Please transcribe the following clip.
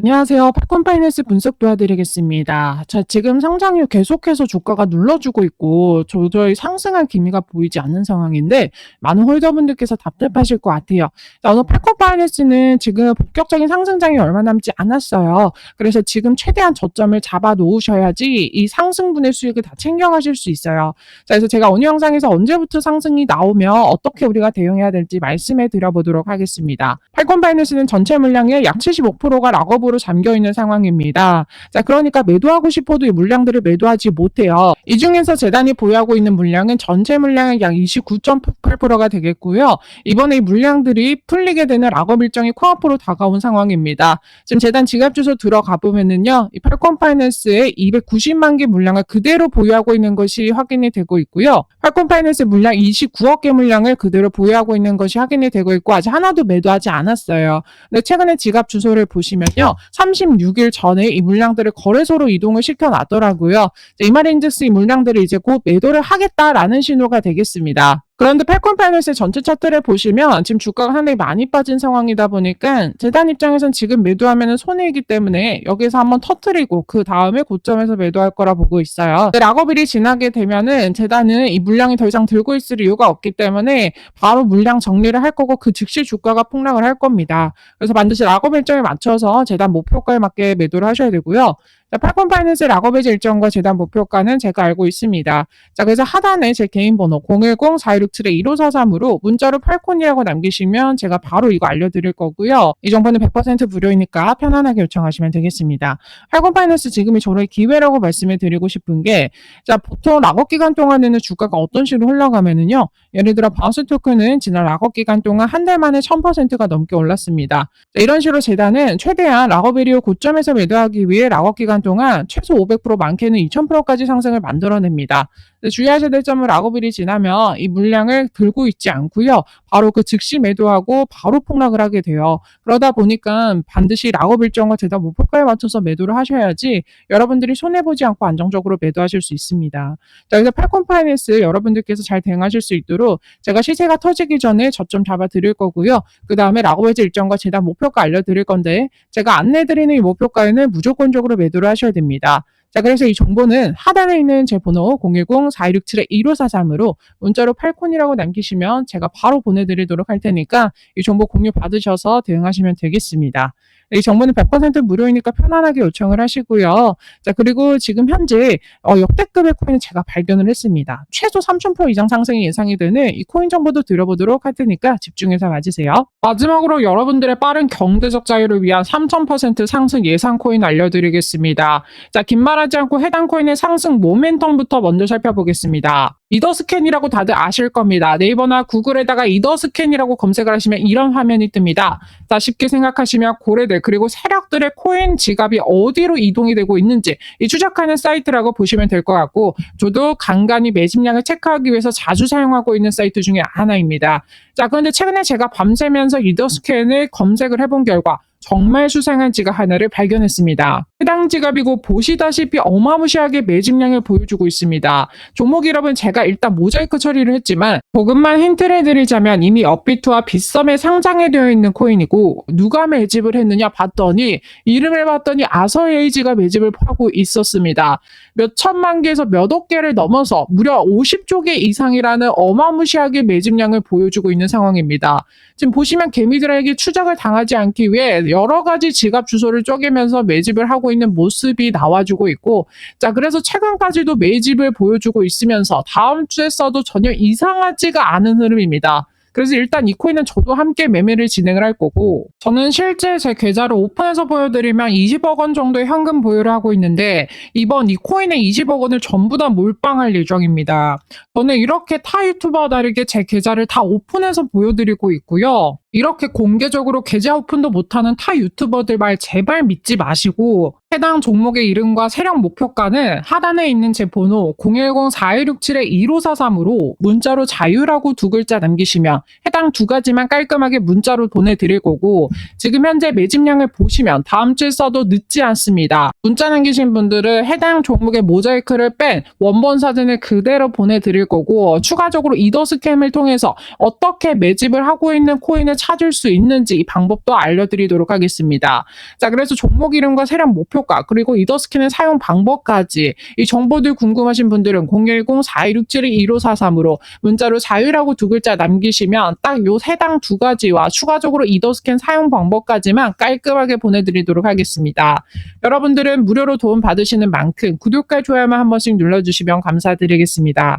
안녕하세요. 팝콘 파이낸스 분석 도와드리겠습니다. 자, 지금 상장률 계속해서 주가가 눌러주고 있고 도저히 상승할 기미가 보이지 않는 상황인데 많은 홀더분들께서 답답하실 것 같아요. 자, 오늘 팝콘 파이낸스는 지금 본격적인 상승장이 얼마 남지 않았어요. 그래서 지금 최대한 저점을 잡아 놓으셔야지 이 상승분의 수익을 다 챙겨가실 수 있어요. 자, 그래서 제가 오늘 영상에서 언제부터 상승이 나오면 어떻게 우리가 대응해야 될지 말씀해 드려보도록 하겠습니다. 팔콘 파이낸스는 전체 물량의 약 75%가 락업 으로 잠겨 있는 상황입니다. 자, 그러니까 매도하고 싶어도 이 물량들을 매도하지 못해요. 이 중에서 재단이 보유하고 있는 물량은 전체 물량의 약 29.8%가 되겠고요. 이번에 이 물량들이 풀리게 되는 락업 일정이 코앞으로 다가온 상황입니다. 지금 재단 지갑 주소 들어가 보면은요, 이 팔콘 파이낸스의 290만 개 물량을 그대로 보유하고 있는 것이 확인이 되고 있고요. 팔콘 파이낸스 물량 29억 개 물량을 그대로 보유하고 있는 것이 확인이 되고 있고 아직 하나도 매도하지 않았어요. 근데 최근에 지갑 주소를 보시면요. 36일 전에 이 물량들을 거래소로 이동을 시켜 놨더라고요. 이마린즈스 이 물량들을 이제 곧 매도를 하겠다라는 신호가 되겠습니다. 그런데 팔콘 파이낸스의 전체 차트를 보시면 지금 주가가 상당히 많이 빠진 상황이다 보니까 재단 입장에선 지금 매도하면 손해이기 때문에 여기서 한번 터트리고 그 다음에 고점에서 매도할 거라 보고 있어요. 락업일이 지나게 되면은 재단은 이 물량이 더 이상 들고 있을 이유가 없기 때문에 바로 물량 정리를 할 거고 그 즉시 주가가 폭락을 할 겁니다. 그래서 반드시 락업 일정에 맞춰서 재단 목표가에 맞게 매도를 하셔야 되고요. 자, 팔콘 파이낸스 락업의 일정과 재단 목표가는 제가 알고 있습니다. 자, 그래서 하단에 제 개인 번호 010-416-1543으로 문자로 팔콘이라고 남기시면 제가 바로 이거 알려드릴 거고요. 이 정보는 100% 무료이니까 편안하게 요청하시면 되겠습니다. 팔콘 파이낸스 지금이 저의 기회라고 말씀을 드리고 싶은 게, 자, 보통 락업 기간 동안에는 주가가 어떤 식으로 흘러가면은요, 예를 들어 바우스 토큰은 지난 락업 기간 동안 한 달 만에 1000%가 넘게 올랐습니다. 자, 이런 식으로 재단은 최대한 락업 이후 고점에서 매도하기 위해 락업 기간 동안 최소 500% 많게는 2000%까지 상승을 만들어냅니다. 주의하셔야 될 점은 락업일이 지나면 이 물량을 들고 있지 않고요. 바로 그 즉시 매도하고 바로 폭락을 하게 돼요. 그러다 보니까 반드시 락업 일정과 재단 목표가에 맞춰서 매도를 하셔야지 여러분들이 손해보지 않고 안정적으로 매도하실 수 있습니다. 자, 그래서 팔콘 파이낸스 여러분들께서 잘 대응하실 수 있도록 제가 시세가 터지기 전에 저점 잡아 드릴 거고요. 그 다음에 해지 일정과 재단 목표가 알려드릴 건데 제가 안내 드리는 이 목표가에는 무조건적으로 매도를 하셔야 됩니다. 자, 그래서 이 정보는 하단에 있는 제 번호 010-4267-1543으로 문자로 팔콘이라고 남기시면 제가 바로 보내드리도록 할 테니까 이 정보 공유 받으셔서 대응하시면 되겠습니다. 이 정보는 100% 무료이니까 편안하게 요청을 하시고요. 자, 그리고 지금 현재 어, 역대급의 코인을 제가 발견을 했습니다. 최소 3,000% 이상 상승이 예상이 되는 이 코인 정보도 들어보도록 할 테니까 집중해서 맞으세요. 마지막으로 여러분들의 빠른 경제적 자유를 위한 3,000% 상승 예상 코인 알려드리겠습니다. 자, 긴 말하지 않고 해당 코인의 상승 모멘텀부터 먼저 살펴보겠습니다. 이더스캔이라고 다들 아실 겁니다. 네이버나 구글에다가 이더스캔이라고 검색을 하시면 이런 화면이 뜹니다. 자, 쉽게 생각하시면 고래들 그리고 세력들의 코인 지갑이 어디로 이동이 되고 있는지 이 추적하는 사이트라고 보시면 될 것 같고 저도 간간히 매집량을 체크하기 위해서 자주 사용하고 있는 사이트 중에 하나입니다. 자, 그런데 최근에 제가 밤새면서 이더스캔을 검색을 해본 결과 정말 수상한 지갑 하나를 발견했습니다. 해당 지갑이고 보시다시피 어마무시하게 매집량을 보여주고 있습니다. 종목 이름은 제가 일단 모자이크 처리를 했지만 조금만 힌트를 드리자면 이미 업비트와 빗썸에 상장이 되어 있는 코인이고 누가 매집을 했느냐 봤더니 이름을 봤더니 아서에이지가 매집을 하고 있었습니다. 몇 천만 개에서 몇억 개를 넘어서 무려 50조 개 이상이라는 어마무시하게 매집량을 보여주고 있는 상황입니다. 지금 보시면 개미들에게 추적을 당하지 않기 위해 여러 가지 지갑 주소를 쪼개면서 매집을 하고 있는 모습이 나와주고 있고 자 그래서 최근까지도 매집을 보여주고 있으면서 다음 주에 써도 전혀 이상하지가 않은 흐름입니다. 그래서 일단 이 코인은 저도 함께 매매를 진행을 할 거고 저는 실제 제 계좌를 오픈해서 보여드리면 20억 원 정도의 현금 보유를 하고 있는데 이번 이 코인의 20억 원을 전부 다 몰빵할 예정입니다. 저는 이렇게 타 유튜버와 다르게 제 계좌를 다 오픈해서 보여드리고 있고요. 이렇게 공개적으로 계좌 오픈도 못하는 타 유튜버들 말 제발 믿지 마시고 해당 종목의 이름과 세력 목표가는 하단에 있는 제 번호 010-4167-1543으로 문자로 자유라고 두 글자 남기시면 해당 두 가지만 깔끔하게 문자로 보내드릴 거고 지금 현재 매집량을 보시면 다음 주에 써도 늦지 않습니다. 문자 남기신 분들은 해당 종목의 모자이크를 뺀 원본 사진을 그대로 보내드릴 거고 추가적으로 이더 스캠을 통해서 어떻게 매집을 하고 있는 코인을 찾을 수 있는지 이 방법도 알려드리도록 하겠습니다. 자, 그래서 종목 이름과 세량 목표가 그리고 이더스캔의 사용 방법까지 이 정보들 궁금하신 분들은 010-4267-1543으로 문자로 자유라고 두 글자 남기시면 딱요 세당 두 가지와 추가적으로 이더스캔 사용 방법까지만 깔끔하게 보내드리도록 하겠습니다. 여러분들은 무료로 도움 받으시는 만큼 구독과 좋아요만 한 번씩 눌러주시면 감사드리겠습니다.